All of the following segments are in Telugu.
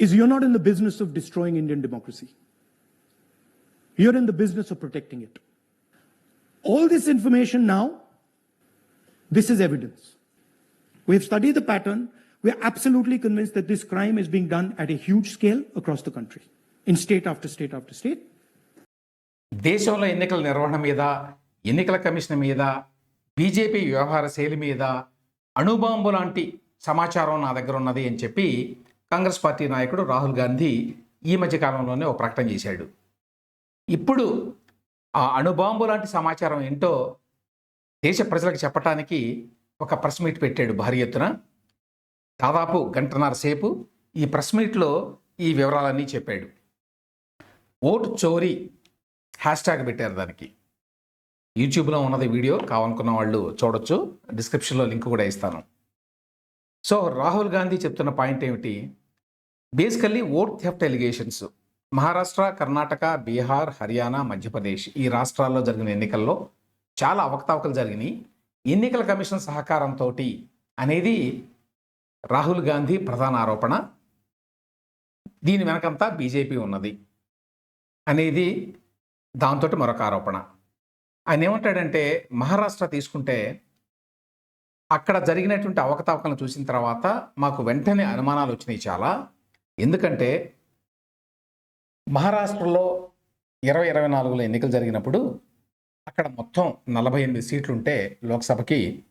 is you're not in the business of destroying Indian democracy. You're in the business of protecting it. All this information now, this is evidence. We have studied the pattern. We are absolutely convinced that this crime is being done at a huge scale across the country, in state after state after state. దేశంలో ఎన్నికల నిర్వహణ మీద ఎన్నికల కమిషన్ మీద బీజేపీ వ్యవహార శైలి మీద అణుబాంబు లాంటి సమాచారం నా దగ్గర ఉన్నది అని చెప్పి కాంగ్రెస్ పార్టీ నాయకుడు రాహుల్ గాంధీ ఈ మధ్య కాలంలోనే ఒక ప్రకటన చేశాడు. ఇప్పుడు ఆ అణుబాంబు లాంటి సమాచారం ఏంటో దేశ ప్రజలకు చెప్పటానికి ఒక ప్రెస్ మీట్ పెట్టాడు భారీ ఎత్తున. దాదాపు గంటన్నర సేపు ఈ ప్రెస్ మీట్లో ఈ వివరాలన్నీ చెప్పాడు. ఓటు చోరీ హ్యాష్ ట్యాగ్ పెట్టారు దానికి. యూట్యూబ్లో ఉన్నది వీడియో కావాలనుకున్న వాళ్ళు చూడొచ్చు. డిస్క్రిప్షన్లో లింక్ కూడా ఇస్తాను. సో రాహుల్ గాంధీ చెప్తున్న పాయింట్ ఏమిటి? Basically vote theft allegations Maharashtra Karnataka Bihar Haryana Madhya Pradesh ఈ రాష్ట్రాల్లో జరిగిన ఎన్నికల్లో చాలా అవకతవకలు జరిగినాయి. ఎన్నికల కమిషన్ సహకారంతో అనేది రాహుల్ గాంధీ ప్రధాన ఆరోపణ. దీని వెనకంతా బీజేపీ ఉన్నది అనేది దాంతో మరొక ఆరోపణ. ఆయన ఏమంటాడంటే మహారాష్ట్ర తీసుకుంటే అక్కడ జరిగినటువంటి అవకతవకలను చూసిన తర్వాత మాకు వెంటనే అనుమానాలు వచ్చినాయి చాలా. ఎందుకంటే మహారాష్ట్రలో ఇరవై ఇరవై నాలుగులో ఎన్నికలు జరిగినప్పుడు అక్కడ మొత్తం నలభై ఎనిమిది సీట్లు ఉంటే లోక్సభకి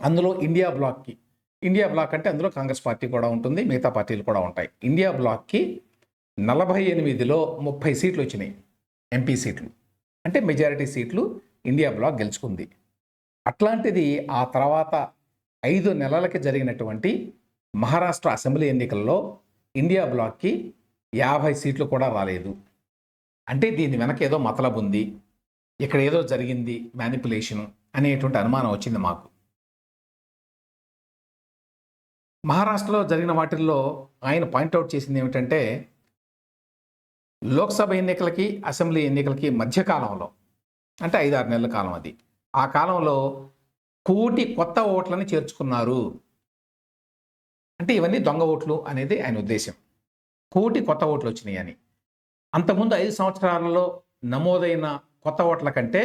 అందులో ఇండియా బ్లాక్కి ఇండియా బ్లాక్ అంటే అందులో కాంగ్రెస్ పార్టీ కూడా ఉంటుంది మిగతా పార్టీలు కూడా ఉంటాయి. ఇండియా బ్లాక్కి నలభై ఎనిమిదిలో ముప్పై సీట్లు వచ్చినాయి ఎంపీ సీట్లు. అంటే మెజారిటీ సీట్లు ఇండియా బ్లాక్ గెలుచుకుంది. అట్లాంటిది ఆ తర్వాత ఐదు నెలలకి జరిగినటువంటి మహారాష్ట్ర అసెంబ్లీ ఎన్నికల్లో ఇండియా బ్లాక్కి యాభై సీట్లు కూడా రాలేదు. అంటే దీని వెనక ఏదో మతలబు ఉంది ఇక్కడ ఏదో జరిగింది మ్యానిపులేషన్ అనేటువంటి అనుమానం వచ్చింది మాకు. మహారాష్ట్రలో జరిగిన వాటిల్లో ఆయన పాయింట్అవుట్ చేసింది ఏమిటంటే లోక్సభ ఎన్నికలకి అసెంబ్లీ ఎన్నికలకి మధ్యకాలంలో అంటే ఐదు ఆరు నెలల కాలం అది ఆ కాలంలో కోటి కొత్త ఓట్లని చేర్చుకున్నారు. అంటే ఇవన్నీ దొంగ ఓట్లు అనేది ఆయన ఉద్దేశం కోటి కొత్త ఓట్లు వచ్చినాయి అని. అంతకుముందు ఐదు సంవత్సరాలలో నమోదైన కొత్త ఓట్ల కంటే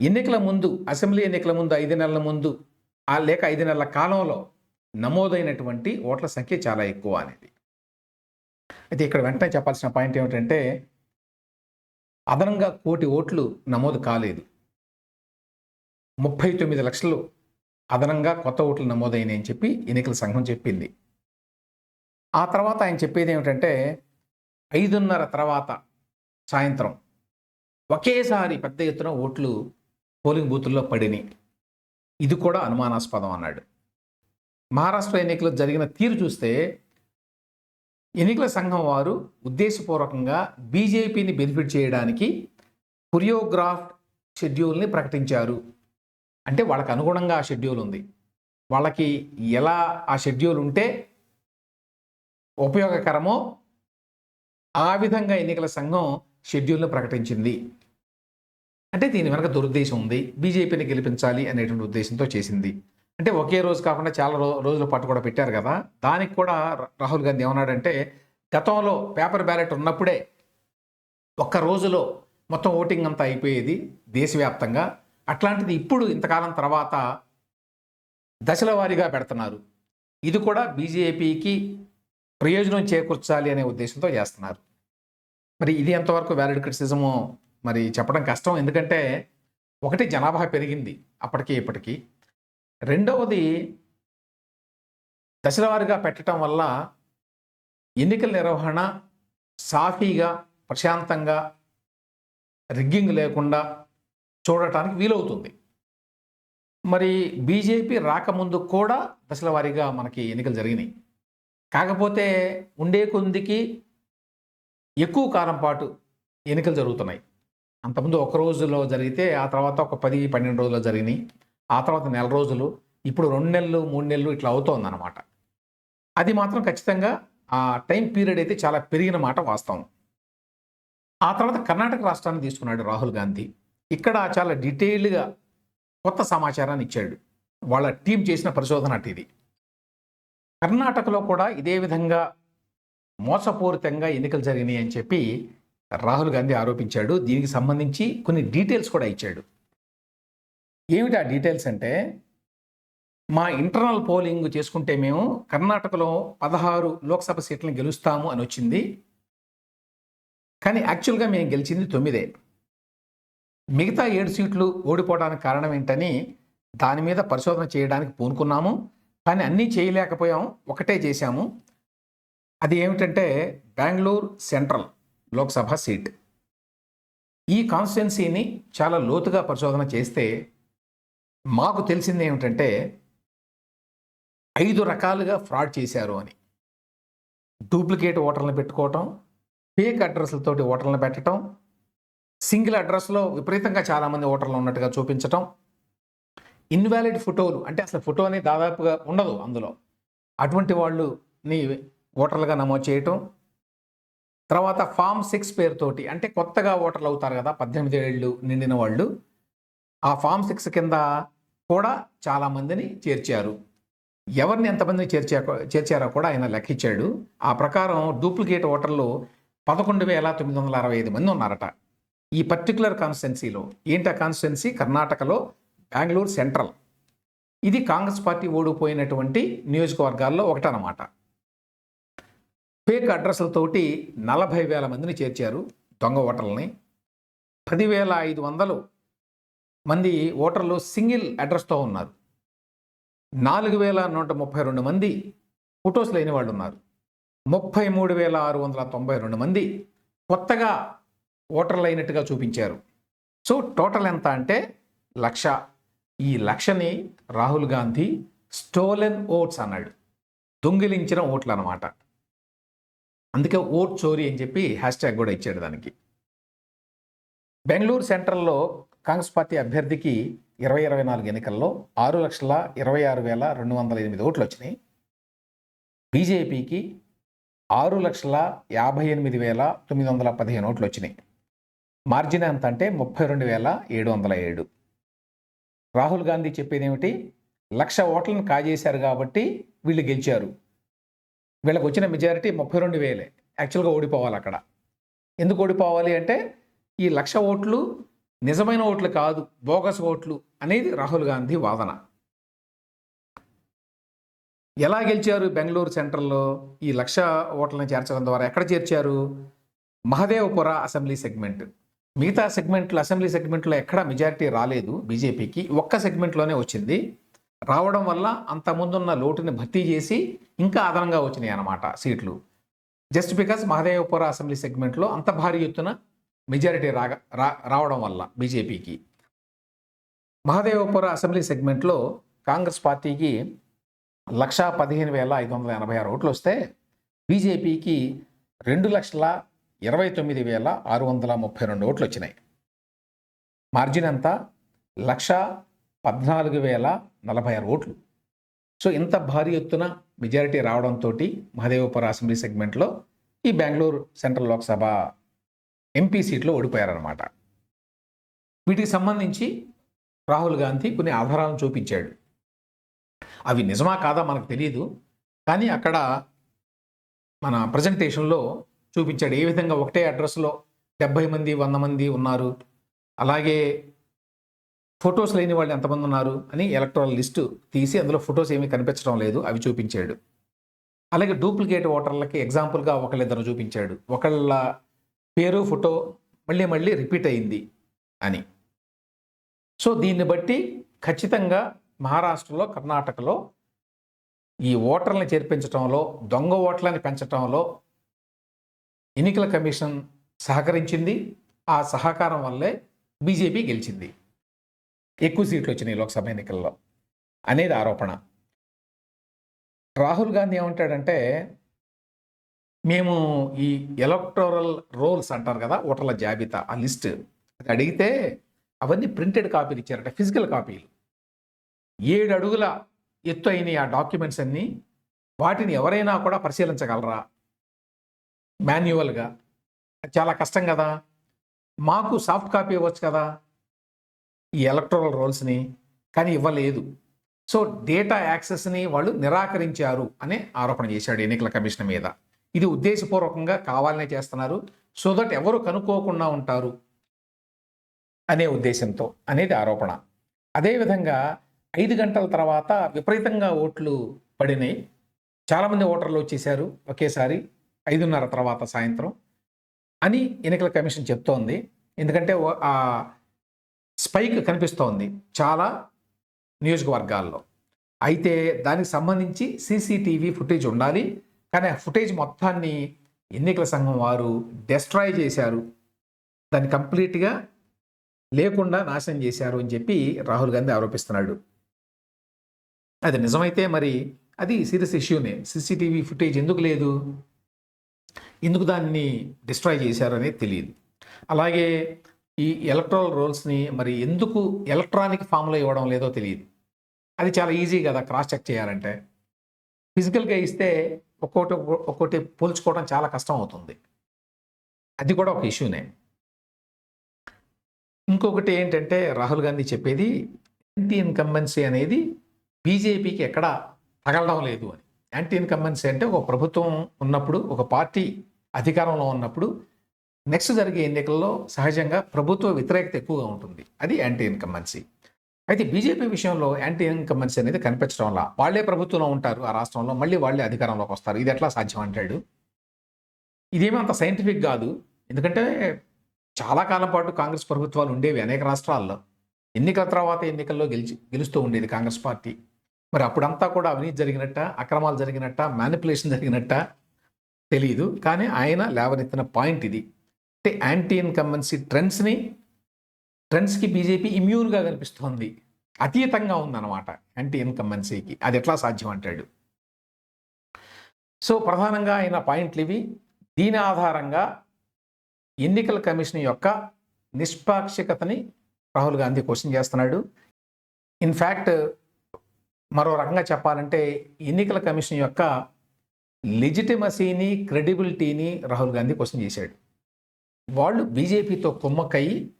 ఎన్నికల ముందు అసెంబ్లీ ఎన్నికల ముందు ఐదు నెలల ముందు ఆ లేక ఐదు నెలల కాలంలో నమోదైనటువంటి ఓట్ల సంఖ్య చాలా ఎక్కువ అనేది. అయితే ఇక్కడ వెంటనే చెప్పాల్సిన పాయింట్ ఏమిటంటే అదనంగా కోటి ఓట్లు నమోదు కాలేదు. ముప్పై తొమ్మిది లక్షలు అదనంగా కొత్త ఓట్లు నమోదైనాయి అని చెప్పి ఎన్నికల సంఘం చెప్పింది. ఆ తర్వాత ఆయన చెప్పేది ఏమిటంటే ఐదున్నర తర్వాత సాయంత్రం ఒకేసారి పెద్ద ఎత్తున ఓట్లు పోలింగ్ బూతుల్లో పడినాయి. ఇది కూడా అనుమానాస్పదం అన్నాడు. మహారాష్ట్ర ఎన్నికలు జరిగిన తీరు చూస్తే ఎన్నికల సంఘం వారు ఉద్దేశపూర్వకంగా బీజేపీని బెనిఫిట్ చేయడానికి కొరియోగ్రాఫ్ట్ షెడ్యూల్ని ప్రకటించారు. అంటే వాళ్ళకి అనుగుణంగా ఆ షెడ్యూల్ ఉంది. వాళ్ళకి ఎలా ఆ షెడ్యూల్ ఉంటే ఉపయోగకరమో ఆ విధంగా ఎన్నికల సంఘం షెడ్యూల్ను ప్రకటించింది. అంటే దీని వెనక దురుద్దేశం ఉంది. బీజేపీని గెలిపించాలి అనేటువంటి ఉద్దేశంతో చేసింది. అంటే ఒకే రోజు కాకుండా చాలా రో రోజుల పాటు కూడా పెట్టారు కదా. దానికి కూడా రాహుల్ గాంధీ ఏమన్నాడంటే గతంలో పేపర్ బ్యాలెట్ ఉన్నప్పుడే ఒక్క రోజులో మొత్తం ఓటింగ్ అంతా అయిపోయేది దేశవ్యాప్తంగా. అట్లాంటిది ఇప్పుడు ఇంతకాలం తర్వాత దశల వారీగా పెడుతున్నారు. ఇది కూడా బీజేపీకి ప్రయోజనం చేకూర్చాలి అనే ఉద్దేశంతో చేస్తున్నారు. మరి ఇది ఎంతవరకు వ్యాలిడ్ క్రిటిసిజము మరి చెప్పడం కష్టం. ఎందుకంటే ఒకటి జనాభా పెరిగింది అప్పటికి ఇప్పటికీ. రెండవది దశలవారీగా పెట్టడం వల్ల ఎన్నికల నిర్వహణ సాఫీగా ప్రశాంతంగా రిగ్గింగ్ లేకుండా చూడటానికి వీలవుతుంది. మరి బీజేపీ రాకముందు కూడా దశల వారీగా మనకి ఎన్నికలు జరిగినాయి. కాకపోతే ఉండే కొందికి ఎక్కువ కాలం పాటు ఎన్నికలు జరుగుతున్నాయి. అంతకుముందు ఒక రోజులో జరిగితే ఆ తర్వాత ఒక పది పన్నెండు రోజుల్లో జరిగినాయి. ఆ తర్వాత నెల రోజులు ఇప్పుడు రెండు నెలలు మూడు నెలలు ఇట్లా అవుతోంది అనమాట అది మాత్రం ఖచ్చితంగా ఆ టైం పీరియడ్ అయితే చాలా పెరిగిన మాట వాస్తవం. ఆ తర్వాత కర్ణాటక రాష్ట్రాన్ని తీసుకున్నాడు రాహుల్ గాంధీ. ఇక్కడ చాలా డీటెయిల్డ్గా కొత్త సమాచారాన్ని ఇచ్చాడు. వాళ్ళ టీం చేసిన పరిశోధన అటు ఇది. కర్ణాటకలో కూడా ఇదే విధంగా మోసపూరితంగా ఎన్నికలు జరిగినాయి అని చెప్పి రాహుల్ గాంధీ ఆరోపించాడు. దీనికి సంబంధించి కొన్ని డీటెయిల్స్ కూడా ఇచ్చాడు. ఏమిటి ఆ డీటెయిల్స్ అంటే మా ఇంటర్నల్ పోలింగ్ చేసుకుంటే మేము కర్ణాటకలో పదహారు లోక్సభ సీట్లను గెలుస్తాము అని వచ్చింది. కానీ యాక్చువల్గా మేము గెలిచింది తొమ్మిదే. మిగతా ఏడు సీట్లు ఓడిపోవడానికి కారణం ఏంటని దాని మీద పరిశోధన చేయడానికి పూనుకున్నాము. కానీ అన్నీ చేయలేకపోయాం. ఒకటే చేశాము. అది ఏమిటంటే బెంగళూరు సెంట్రల్ లోక్సభ సీట్. ఈ కాన్స్టిట్యున్సీని చాలా లోతుగా పరిశోధన చేస్తే మాకు తెలిసింది ఏమిటంటే ఐదు రకాలుగా ఫ్రాడ్ చేశారు అని. డూప్లికేట్ ఓటర్లను పెట్టుకోవటం ఫేక్ అడ్రస్లతోటి ఓటర్లను పెట్టడం సింగిల్ అడ్రస్లో విపరీతంగా చాలామంది ఓటర్లు ఉన్నట్టుగా చూపించటం. ఇన్వాలిడ్ ఫోటోలు అంటే అసలు ఫోటో అనేది దాదాపుగా ఉండదు అందులో. అటువంటి వాళ్ళు నీ ఓటర్లుగా నమోదు చేయటం. తర్వాత ఫామ్ సిక్స్ పేరుతోటి అంటే కొత్తగా ఓటర్లు అవుతారు కదా పద్దెనిమిది ఏళ్ళు నిండిన వాళ్ళు. ఆ ఫామ్ సిక్స్ కింద కూడా చాలామందిని చేర్చారు. ఎవరిని ఎంతమందిని చేర్చా చేర్చారో కూడా ఆయన లెక్కించాడు ఆ ప్రకారం డూప్లికేట్ ఓటర్లు పదకొండు వేల తొమ్మిది వందల అరవై ఐదు మంది ఉన్నారట. ఈ పర్టికులర్ కాన్స్టిట్యున్సీలో ఏంటి ఆ కాన్స్టిట్యున్సీ కర్ణాటకలో బెంగళూరు సెంట్రల్ ఇది కాంగ్రెస్ పార్టీ ఓడిపోయినటువంటి నియోజకవర్గాల్లో ఒకటనమాట ఫేక్ అడ్రస్లతోటి నలభై వేల మందిని చేర్చారు దొంగ ఓటర్లని. పదివేల ఐదు వందలు మంది ఓటర్లు సింగిల్ అడ్రస్తో ఉన్నారు. నాలుగు వేల నూట ముప్పై రెండు మంది ఫొటోస్ లేని వాళ్ళు ఉన్నారు ముప్పై మూడు వేల ఆరు వందల తొంభై రెండు మంది కొత్తగా ఓటర్లు అయినట్టుగా చూపించారు. సో టోటల్ ఎంత అంటే లక్ష. ఈ లక్షని రాహుల్ గాంధీ స్టోలెన్ ఓట్స్ అన్నాడు. దొంగిలించిన ఓట్లు అన్నమాట. అందుకే ఓట్ చోరీ అని చెప్పి హ్యాష్ ట్యాగ్ కూడా ఇచ్చాడు దానికి. బెంగళూరు సెంట్రల్లో కాంగ్రెస్ పార్టీ అభ్యర్థికి ఇరవై ఇరవై నాలుగు ఎన్నికల్లో ఆరు లక్షల ఇరవై ఆరు వేల రెండు వందల ఎనిమిది ఓట్లు వచ్చినాయి. బీజేపీకి ఆరు లక్షల యాభై ఎనిమిది వేల తొమ్మిది వందల పదిహేను ఓట్లు వచ్చినాయి. మార్జిన్ ఎంత అంటే ముప్పై రెండు వేల ఏడు వందల ఏడు. రాహుల్ గాంధీ చెప్పేది ఏమిటి లక్ష ఓట్లను కాజేశారు కాబట్టి వీళ్ళు గెలిచారు. వీళ్ళకి వచ్చిన మెజారిటీ ముప్పై రెండు వేలే. యాక్చువల్గా ఓడిపోవాలి అక్కడ. ఎందుకు ఓడిపోవాలి అంటే ఈ లక్ష ఓట్లు నిజమైన ఓట్లు కాదు బోగస్ ఓట్లు అనేది రాహుల్ గాంధీ వాదన. ఎలా గెలిచారు బెంగళూరు సెంట్రల్లో ఈ లక్ష ఓట్లను చేర్చడం ద్వారా? ఎక్కడ చేర్చారు? Mahadevapura assembly segment. మిగతా సెగ్మెంట్లు అసెంబ్లీ సెగ్మెంట్లో ఎక్కడ మెజారిటీ రాలేదు బీజేపీకి. ఒక్క సెగ్మెంట్లోనే వచ్చింది. రావడం వల్ల అంత ముందున్న లోటుని భర్తీ చేసి ఇంకా అదనంగా వచ్చినాయి అన్నమాట సీట్లు. జస్ట్ బికాస్ మహదేవపుర అసెంబ్లీ సెగ్మెంట్లో అంత భారీ ఎత్తున మెజారిటీ రాగా రా రావడం వల్ల బీజేపీకి. మహదేవపుర అసెంబ్లీ సెగ్మెంట్లో కాంగ్రెస్ పార్టీకి లక్షా పదిహేను వేల ఐదు వందల ఎనభై ఆరు ఓట్లు వస్తే బీజేపీకి రెండు లక్షల ఇరవై తొమ్మిది వేల ఆరు వందల ముప్పై రెండు ఓట్లు వచ్చినాయి మార్జిన్ అంతా లక్ష పద్నాలుగు వేల నలభై ఆరు ఓట్లు. సో ఇంత భారీ ఎత్తున మెజారిటీ రావడంతో మహదేవపుర అసెంబ్లీ సెగ్మెంట్లో ఈ బెంగళూరు సెంట్రల్ లోక్సభ ఎంపీ సీట్లో ఓడిపోయారన్నమాట. వీటికి సంబంధించి రాహుల్ గాంధీ కొన్ని ఆధారాలను చూపించాడు. అవి నిజమా కాదా మనకు తెలియదు కానీ అక్కడ మన ప్రజెంటేషన్లో చూపించాడు. ఏ విధంగా ఒకటే అడ్రస్లో డెబ్బై మంది వంద మంది ఉన్నారు. అలాగే ఫొటోస్ లేని వాళ్ళు ఎంతమంది ఉన్నారు అని ఎలక్ట్రాల్ లిస్టు తీసి అందులో ఫొటోస్ ఏమీ కనిపించడం లేదు అవి చూపించాడు. అలాగే డూప్లికేట్ ఓటర్లకి ఎగ్జాంపుల్గా ఒకళ్ళిద్దరు చూపించాడు. ఒకళ్ళ పేరు ఫోటో మళ్ళీ మళ్ళీ రిపీట్ అయింది అని. సో దీన్ని బట్టి ఖచ్చితంగా మహారాష్ట్రలో కర్ణాటకలో ఈ ఓటర్లను చేర్పించడంలో దొంగ ఓట్లని పెంచడంలో ఎన్నికల కమిషన్ సహకరించింది. ఆ సహకారం వల్లే బీజేపీ గెలిచింది. ఎక్కువ సీట్లు వచ్చినాయి లోక్సభ ఎన్నికల్లో అనేది ఆరోపణ. రాహుల్ గాంధీ ఏమంటాడంటే మేము ఈ ఎలక్టోరల్ రోల్స్ అంటారు కదా ఓటర్ల జాబితా ఆ లిస్ట్ అది అడిగితే అవన్నీ ప్రింటెడ్ కాపీలు ఇచ్చారట ఫిజికల్ కాపీలు. ఏడు అడుగుల ఎత్తు అయిన ఆ డాక్యుమెంట్స్ అన్నీ. వాటిని ఎవరైనా కూడా పరిశీలించగలరా? మాన్యువల్గా. చాలా కష్టం కదా. మాకు సాఫ్ట్ కాపీ ఇవ్వచ్చు కదా. ఈ ఎలక్ట్రల్ రోల్స్ని కానీ ఇవ్వలేదు. సో డేటా యాక్సెస్ని వాళ్ళు నిరాకరించారు అనే ఆరోపణ చేశాడు ఎన్నికల కమిషన్ మీద. ఇది ఉద్దేశపూర్వకంగా కావాలనే చేస్తున్నారు. సో దట్ ఎవరు కనుక్కోకుండా ఉంటారు అనే ఉద్దేశంతో అనేది ఆరోపణ. అదేవిధంగా ఐదు గంటల తర్వాత విపరీతంగా ఓట్లు పడినాయి. చాలామంది ఓటర్లు వచ్చేసారు ఒకేసారి. ఐదున్నర తర్వాత సాయంత్రం అని ఎన్నికల కమిషన్ చెప్తోంది. ఎందుకంటే ఆ స్పైక్ కనిపిస్తోంది చాలా నియోజకవర్గాల్లో. అయితే దానికి సంబంధించి సీసీటీవీ ఫుటేజ్ ఉండాలి. కానీ ఆ ఫుటేజ్ మొత్తాన్ని ఎన్నికల సంఘం వారు డెస్ట్రాయ్ చేశారు. దాన్ని కంప్లీట్గా లేకుండా నాశనం చేశారు అని చెప్పి రాహుల్ గాంధీ ఆరోపిస్తున్నాడు. అది నిజమైతే మరి అది సీరియస్ ఇష్యూనే. సీసీటీవీ ఫుటేజ్ ఎందుకు లేదు? ఎందుకు దాన్ని డిస్ట్రాయ్ చేశారనేది తెలియదు. అలాగే ఈ ఎలక్ట్రల్ రోల్స్ని మరి ఎందుకు ఎలక్ట్రానిక్ ఫామ్లో ఇవ్వడం లేదో తెలియదు. అది చాలా ఈజీ కదా క్రాస్ చెక్ చేయాలంటే. ఫిజికల్గా ఇస్తే ఒక్కోటి ఒక్కోటి పోల్చుకోవడం చాలా కష్టం అవుతుంది. అది కూడా ఒక ఇష్యూనే ఇంకొకటి ఏంటంటే రాహుల్ గాంధీ చెప్పేది యాంటీ ఇన్కంబెన్సీ అనేది బీజేపీకి ఎక్కడా తగలడం లేదు అని. యాంటీ ఇన్కంబెన్సీ అంటే ఒక ప్రభుత్వం ఉన్నప్పుడు ఒక పార్టీ అధికారంలో ఉన్నప్పుడు నెక్స్ట్ జరిగే ఎన్నికల్లో సహజంగా ప్రభుత్వ వ్యతిరేకత ఎక్కువగా ఉంటుంది. అది యాంటీ ఇన్కంబెన్సీ అయితే బీజేపీ విషయంలో యాంటీ ఇన్కంబెన్సీ అనేది కనిపించడం వల్ల వాళ్ళే ప్రభుత్వంలో ఉంటారు ఆ రాష్ట్రంలో మళ్ళీ వాళ్ళే అధికారంలోకి వస్తారు. ఇది ఎట్లా సాధ్యం అంటాడు? ఇదేమీ అంత సైంటిఫిక్ కాదు. ఎందుకంటే చాలా కాలం పాటు కాంగ్రెస్ ప్రభుత్వాలు ఉండేవి అనేక రాష్ట్రాల్లో. ఎన్నికల తర్వాత ఎన్నికల్లో గెలిచి గెలుస్తూ ఉండేది కాంగ్రెస్ పార్టీ. మరి అప్పుడంతా కూడా అవినీతి జరిగినట్ట అక్రమాలు జరిగినట్ట మ్యానిపులేషన్ జరిగినట్ట తెలియదు కానీ ఆయన లేవనెత్తిన పాయింట్ ఇది. అంటే యాంటీ ఇన్కంబెన్సీ ట్రెండ్స్ని ట్రెండ్స్కి బీజేపీ ఇమ్యూన్గా కనిపిస్తోంది. అతీతంగా ఉందన్నమాట యాంటీ ఇన్కంబెన్సీకి అది ఎట్లా సాధ్యం అంటాడు? సో ప్రధానంగా ఆయన పాయింట్లు ఇవి. దీని ఆధారంగా ఎన్నికల కమిషన్ యొక్క నిష్పాక్షికతని రాహుల్ గాంధీ క్వశ్చన్ చేస్తున్నాడు. ఇన్ఫ్యాక్ట్ మరో రకంగా చెప్పాలంటే ఎన్నికల కమిషన్ యొక్క లెజిటిమసీని క్రెడిబిలిటీని రాహుల్ గాంధీ క్వశ్చన్ చేశాడు. వాళ్ళు బీజేపీతో కుమ్మక్కై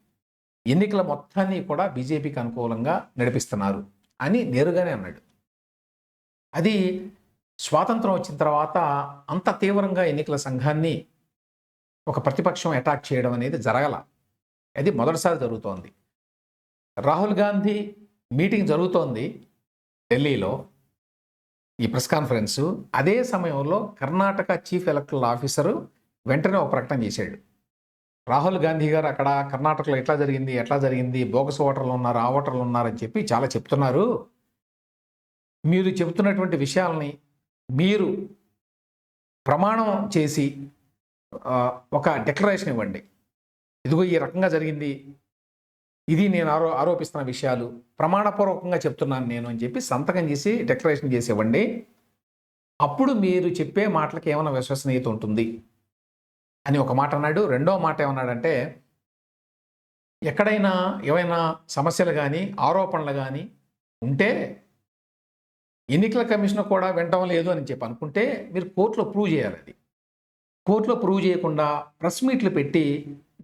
ఎన్నికల మొత్తాన్ని కూడా బీజేపీకి అనుకూలంగా నడిపిస్తున్నారు అని నేరుగానే అన్నాడు. అది స్వాతంత్రం వచ్చిన తర్వాత అంత తీవ్రంగా ఎన్నికల సంఘాన్ని ఒక ప్రతిపక్షం అటాక్ చేయడం అనేది జరగల. అది మొదటిసారి జరుగుతోంది. రాహుల్ గాంధీ మీటింగ్ జరుగుతోంది. ఢిల్లీలో ఈ ప్రెస్ కాన్ఫరెన్సు అదే సమయంలో కర్ణాటక చీఫ్ ఎలక్టరల్ ఆఫీసరు వెంటనే ఒక ప్రకటన చేశాడు. రాహుల్ గాంధీ గారు అక్కడ కర్ణాటకలో ఎట్లా జరిగింది ఎట్లా జరిగింది బోగస్ ఓటర్లు ఉన్నారు ఆ ఓటర్లు ఉన్నారని చెప్పి చాలా చెప్తున్నారు. మీరు చెబుతున్నటువంటి విషయాల్ని మీరు ప్రమాణం చేసి ఒక డిక్లరేషన్ ఇవ్వండి. ఇదిగో ఈ రకంగా జరిగింది ఇది నేను ఆరో ఆరోపిస్తున్న విషయాలు. ప్రమాణపూర్వకంగా చెప్తున్నాను నేను అని చెప్పి సంతకం చేసి డెక్లరేషన్ చేసి ఇవ్వండి అప్పుడు మీరు చెప్పే మాటలకి ఏమైనా విశ్వసనీయత ఉంటుంది? అని ఒక మాట అన్నాడు. రెండో మాట ఏమన్నాడంటే ఎక్కడైనా ఏవైనా సమస్యలు కానీ ఆరోపణలు కానీ ఉంటే ఎన్నికల కమిషన్ కూడా వినటం లేదు అని చెప్పి అనుకుంటే మీరు కోర్టులో ప్రూవ్ చేయాలి అది. కోర్టులో ప్రూవ్ చేయకుండా ప్రెస్ మీట్లు పెట్టి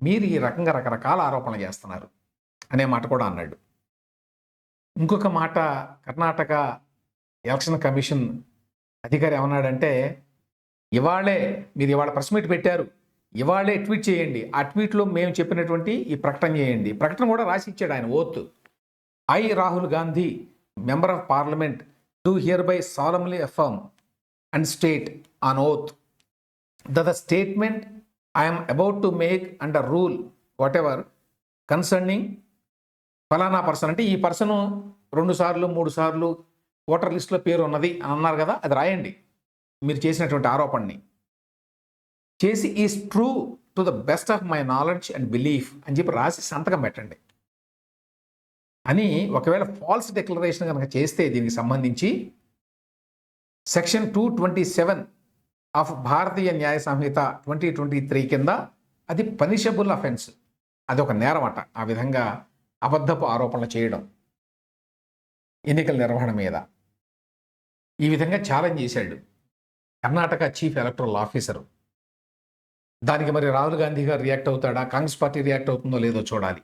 మీరు ఈ రకంగా రకరకాల ఆరోపణలు చేస్తున్నారు. అనే మాట కూడా అన్నాడు. ఇంకొక మాట కర్ణాటక ఎలక్షన్ కమిషన్ అధికారి ఏమన్నాడంటే ఇవాళే మీరు ఇవాళ ప్రెస్ మీట్ పెట్టారు ఇవాళే ట్వీట్ చేయండి ఆ ట్వీట్లో మేము చెప్పినటువంటి ఈ ప్రకటన చేయండి. ప్రకటన కూడా రాసి ఇచ్చాడు ఆయన oath. I. Rahul Gandhi member of parliament do here by solemnly affirm and state on oath. The statement I'm about to make and a rule whatever concerning ఫలానా పర్సన్ అంటే ఈ పర్సన్ రెండు సార్లు మూడు సార్లు ఓటర్ లిస్టులో పేరు ఉన్నది అని అన్నారు కదా అది రాయండి. మీరు చేసినటువంటి ఆరోపణని. చేసి is true to the best of my knowledge and belief అని చెప్పి రాసి సంతకం పెట్టండి. అని ఒకవేళ ఫాల్స్ డిక్లరేషన్ కనుక చేస్తే దీనికి సంబంధించి section two twenty seven of Bharatiya Nyaya Sanhita twenty twenty three కింద అది పనిషబుల్ అఫెన్స్ అది ఒక నేరం అట ఆ విధంగా అబద్ధపు ఆరోపణలు చేయడం ఎన్నికల నిర్వహణ మీద. ఈ విధంగా ఛాలెంజ్ చేశాడు కర్ణాటక చీఫ్ ఎలక్టరల్ ఆఫీసరు. దానికి మరి రాహుల్ గాంధీ గారు రియాక్ట్ అవుతాడా? కాంగ్రెస్ పార్టీ రియాక్ట్ అవుతుందో లేదో చూడాలి.